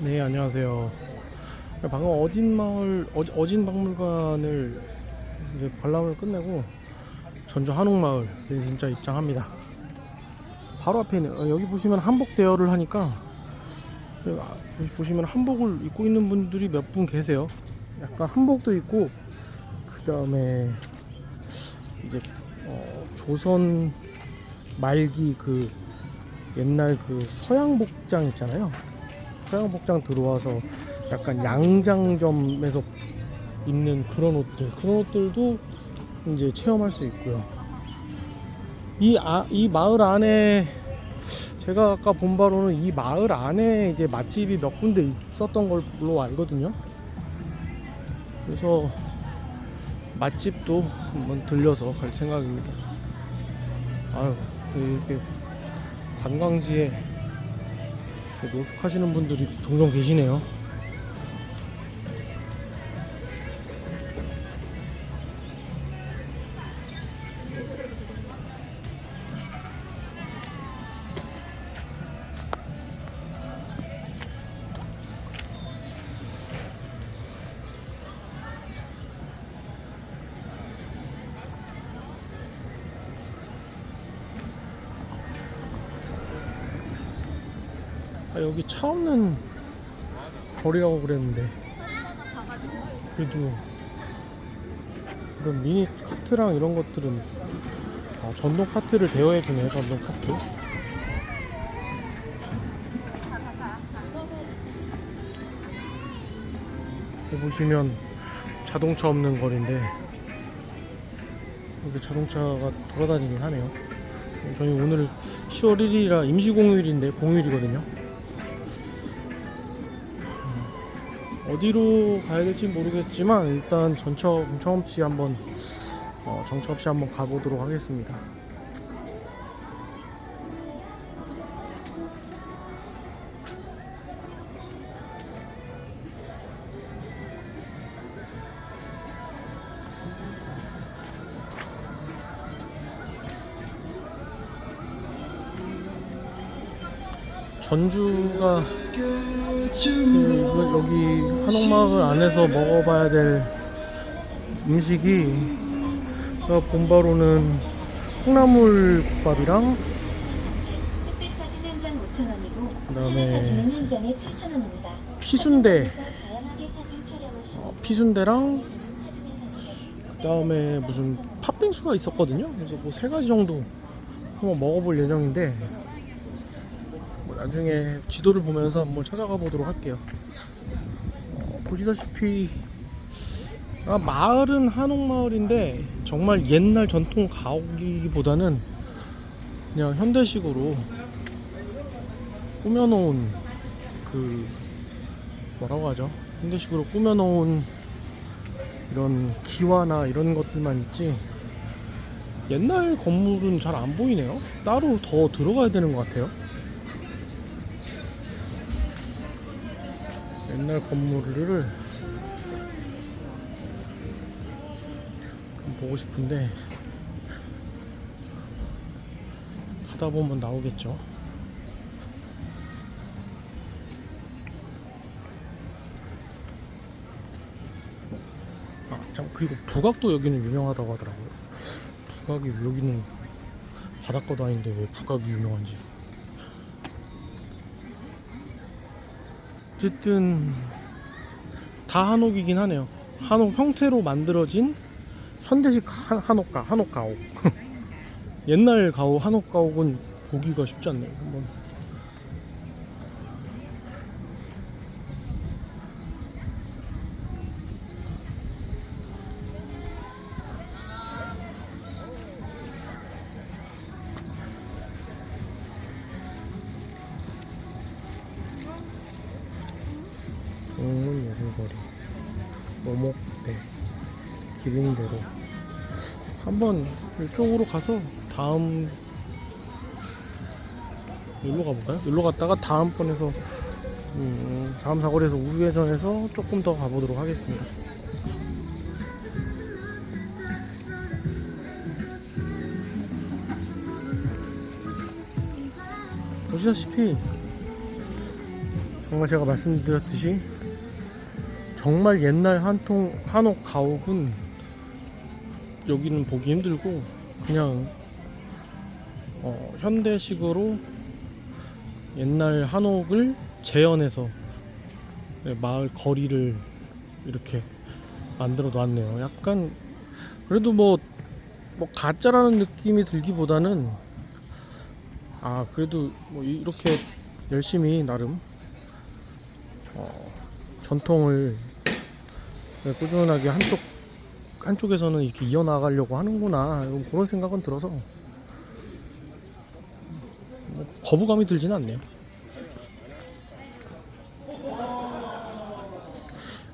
네 안녕하세요. 방금 어진 마을 어, 어진 박물관을 이제 관람을 끝내고 전주 한옥 마을 이제 진짜 입장합니다. 바로 앞에 있는 어, 여기 보시면 한복 대여를 하니까 여기 아, 여기 보시면 한복을 입고 있는 분들이 몇 분 계세요. 약간 한복도 있고 그 다음에 이제 어, 조선 말기 그 옛날 그 서양 복장 있잖아요. 서양 복장 들어와서 약간 양장점에서 입는 그런 옷들 그런 옷들도 이제 체험할 수 있고요. 이, 아, 이 마을 안에 제가 아까 본 바로는 이 마을 안에 이제 맛집이 몇 군데 있었던 걸로 알거든요. 그래서 맛집도 한번 들려서 갈 생각입니다. 아유 이렇게 관광지에 노숙하시는 분들이 종종 계시네요. 여기 차 없는 거리라고 그랬는데 그래도 이런 미니 카트랑 이런 것들은 아, 전동 카트를 대여해 주네요 전동 카트. 보시면 자동차 없는 거리인데 여기 자동차가 돌아다니긴 하네요. 저희 오늘 10월 1일이라 임시 공휴일인데 공휴일이거든요 어디로 가야 될지 모르겠지만 일단 전처 정처 없이 한번 어, 정처 없이 한번 가보도록 하겠습니다. 전주가 여기 한옥마을 안에서 먹어봐야 될 음식이 제가 본 바로는 콩나물 국밥이랑 흑백 사진 한장 5,000원이고 그다음에 사진은 한 장에 7,000원입니다. 피순대 어, 피순대랑 그다음에 무슨 팥빙수가 있었거든요. 그래서 뭐 세 가지 정도 한번 먹어볼 예정인데 뭐 나중에 지도를 보면서 한번 찾아가 보도록 할게요. 어, 보시다시피 아, 마을은 한옥마을인데 정말 옛날 전통 가옥이기보다는 그냥 현대식으로 꾸며놓은 그 뭐라고 하죠? 현대식으로 꾸며놓은 이런 기와나 이런 것들만 있지 옛날 건물은 잘 안 보이네요. 따로 더 들어가야 되는 것 같아요. 옛날 건물을 좀 보고 싶은데 가다 보면 나오겠죠. 아, 참 그리고 북악도 여기는 유명하다고 하더라고요. 북악이 여기는 바닷가도 아닌데 왜 북악이 유명한지. 어쨌든 다 한옥이긴 하네요. 한옥 형태로 만들어진 현대식 한, 한옥가, 한옥 가옥. 옛날 가옥, 한옥 가옥은 보기가 쉽지 않네요. 한번 기린대로 한번 이쪽으로 가서 다음 여기로 가볼까요? 여기로 갔다가 다음번에서 음, 사암사거리에서 우회전해서 조금 더 가보도록 하겠습니다 보시다시피 정말 제가 말씀드렸듯이 정말 옛날 한통 한옥 가옥은 여기는 보기 힘들고 그냥 어, 현대식으로 옛날 한옥을 재현해서 네, 마을 거리를 이렇게 만들어 놨네요. 약간 그래도 뭐, 뭐 가짜라는 느낌이 들기보다는 아 그래도 뭐 이렇게 열심히 나름 어, 전통을 네, 꾸준하게 한쪽 한쪽에서는 이렇게 이어나가려고 하는구나 그런 생각은 들어서 뭐 거부감이 들진 않네요.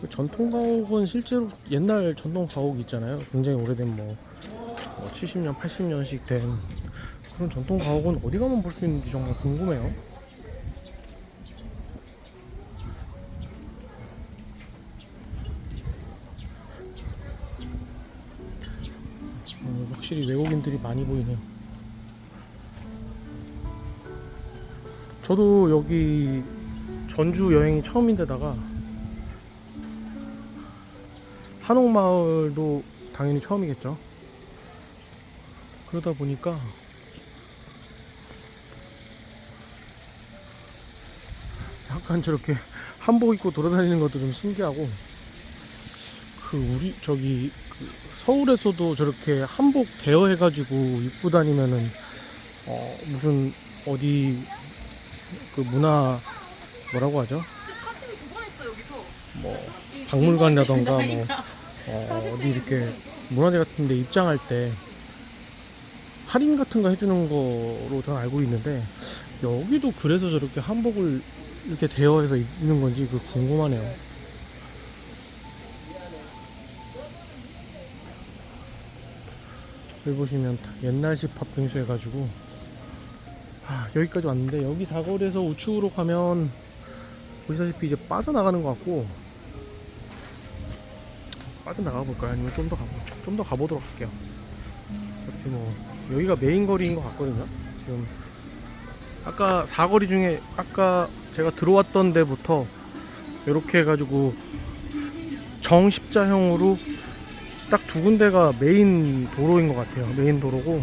그 전통 가옥은 실제로 옛날 전통 가옥 있잖아요. 굉장히 오래된 뭐, 뭐 70년, 80년씩 된 그런 전통 가옥은 어디 가면 볼 수 있는지 정말 궁금해요. 확실히 외국인들이 많이 보이네요. 저도 여기 전주 여행이 처음인데다가 한옥마을도 당연히 처음이겠죠. 그러다 보니까 약간 저렇게 한복 입고 돌아다니는 것도 좀 신기하고 그 우리 저기 그 서울에서도 저렇게 한복 대여해 가지고 입고 다니면은 어 무슨 어디 그 문화 뭐라고 하죠? 뭐 박물관이라던가 뭐 어, 어디 이렇게 문화재 같은 데 입장할 때 할인 같은 거 해주는 거로 전 알고 있는데 여기도 그래서 저렇게 한복을 이렇게 대여해서 입는 건지 그 궁금하네요. 여기 보시면 다 옛날식 팥빙수 해가지고 아, 여기까지 왔는데 여기 사거리에서 우측으로 가면 보시다시피 이제 빠져나가는 것 같고 빠져나가 볼까요? 아니면 좀 더 가보 좀더 가보도록 할게요. 어차피 뭐 여기가 메인 거리인 것 같거든요. 지금 아까 사거리 중에 아까 제가 들어왔던 데부터 이렇게 해가지고 정십자형으로 딱 두 군데가 메인 도로인 것 같아요. 메인 도로고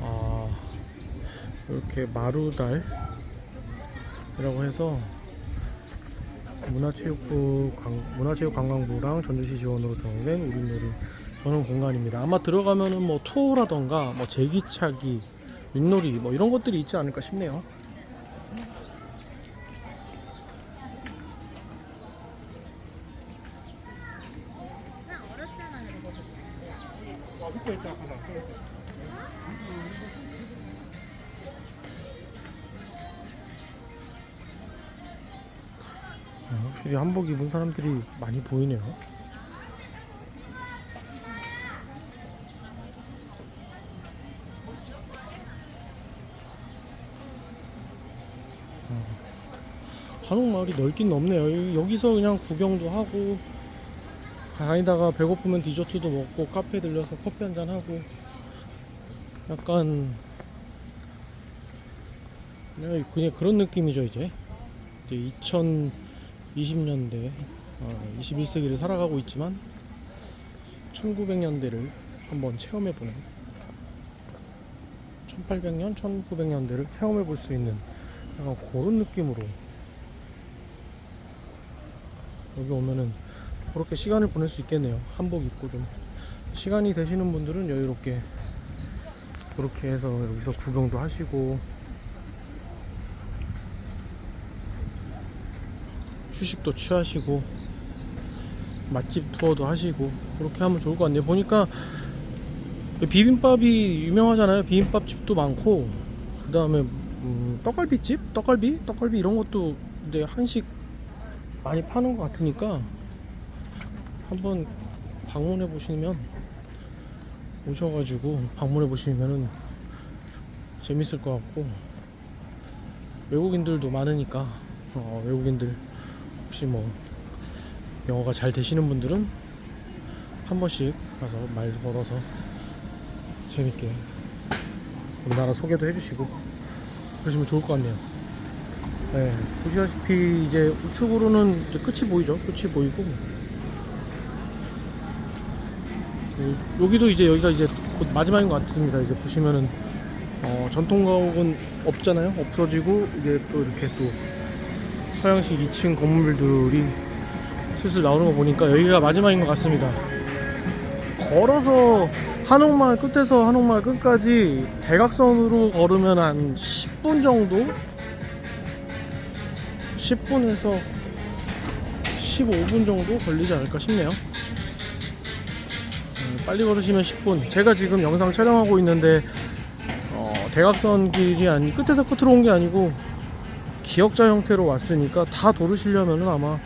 아 이렇게 마루달이라고 해서 문화체육부 관- 문화체육관광부랑 전주시 지원으로 조성된 우린놀이 전용 공간입니다. 아마 들어가면은 뭐 투어라던가 뭐 제기차기, 윷놀이 뭐 이런 것들이 있지 않을까 싶네요. 확실히 한복 입은 사람들이 많이 보이네요. 아, 한옥마을이 넓긴 넓네요. 여기- 여기서 그냥 구경도 하고 다니다가 배고프면 디저트도 먹고 카페 들려서 커피 한잔 하고 약간 그냥 그런 느낌이죠 이제 이제 2020년대 21세기를 살아가고 있지만 1900년대를 한번 체험해보는 1800년, 1900년대를 체험해볼 수 있는 약간 그런 느낌으로 여기 오면은 그렇게 시간을 보낼 수 있겠네요. 한복 입고 좀 시간이 되시는 분들은 여유롭게 그렇게 해서 여기서 구경도 하시고 휴식도 취하시고 맛집 투어도 하시고 그렇게 하면 좋을 것 같네요. 보니까 비빔밥이 유명하잖아요. 비빔밥 집도 많고 그 다음에 음, 떡갈비 집, 떡갈비, 떡갈비 이런 것도 이제 한식 많이 파는 것 같으니까 한번 방문해 보시면 오셔가지고 방문해 보시면은 재밌을 것 같고 외국인들도 많으니까 어, 외국인들 혹시 뭐 영어가 잘 되시는 분들은 한 번씩 가서 말 걸어서 재밌게 우리나라 소개도 해주시고 그러시면 좋을 것 같네요. 네, 보시다시피 이제 우측으로는 이제 끝이 보이죠. 끝이 보이고 네, 여기도 이제 여기가 이제 곧 마지막인 것 같습니다. 이제 보시면은 어, 전통 가옥은 없잖아요. 없어지고 이제 또 이렇게 또 서양식 2층 건물들이 슬슬 나오는 거 보니까 여기가 마지막인 것 같습니다. 걸어서 한옥마을 끝에서 한옥마을 끝까지 대각선으로 걸으면 한 10분 정도? 10분에서 15분 정도 걸리지 않을까 싶네요. 음, 빨리 걸으시면 10분. 제가 지금 영상 촬영하고 있는데 어, 대각선 길이 아니 끝에서 끝으로 온 게 아니고 기역자 형태로 왔으니까 다 도르시려면은 아마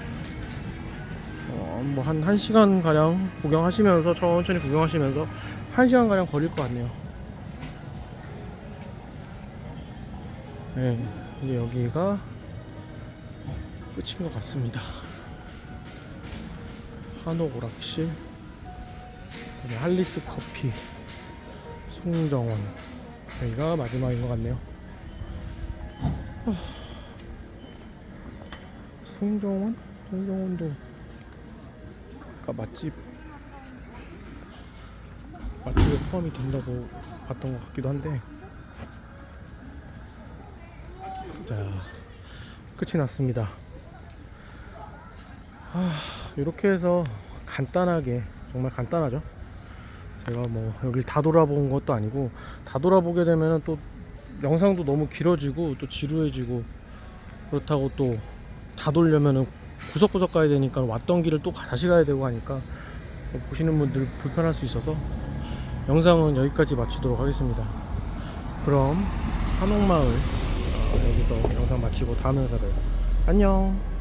어, 뭐한 1시간 가량 구경하시면서 천천히 구경하시면서 1시간 가량 걸릴 것 같네요. 네, 이제 여기가 끝인 것 같습니다. 한옥 오락실, 할리스 커피, 송정원 여기가 마지막인 것 같네요. 아, 송정원? 송정원도 아까 맛집 맛집에 포함이 된다고 봤던 것 같기도 한데 자 끝이 났습니다. 아, 이렇게 해서 간단하게 정말 간단하죠. 제가 뭐 여길 다 돌아본 것도 아니고 다 돌아보게 되면 또 영상도 너무 길어지고 또 지루해지고 그렇다고 또 다 돌려면은 구석구석 가야 되니까 왔던 길을 또 다시 가야 되고 하니까 보시는 분들 불편할 수 있어서 영상은 여기까지 마치도록 하겠습니다. 그럼 한옥마을 어, 여기서 영상 마치고 다음 영상을 안녕.